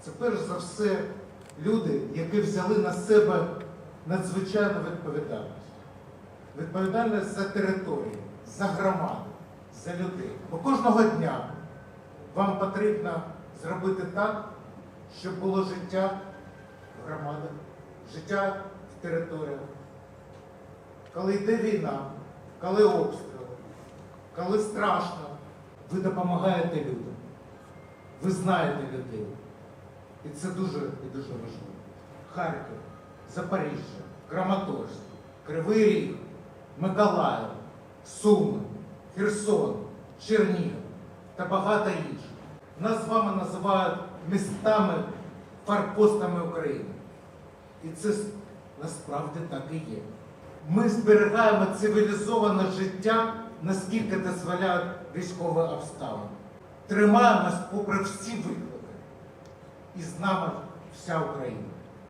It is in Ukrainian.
Це перш за все люди, які взяли на себе надзвичайну відповідальність. Відповідальність за територію, за громаду, за людей. Бо кожного дня вам потрібно зробити так, щоб було життя в громадах, життя в територіях. Коли йде війна, коли обстріли, коли страшно, ви допомагаєте людям. Ви знаєте людей. І це дуже і дуже важливо. Харків, Запоріжжя, Краматорськ, Кривий Ріг, Миколаїв, Суми, Херсон, Чернігів та багато інших. Нас з вами називають містами, фарпостами України. І це насправді так і є. Ми зберігаємо цивілізоване життя, наскільки дозволяють військові обставини. Тримаємось попри всі виклики. І з нами вся Україна.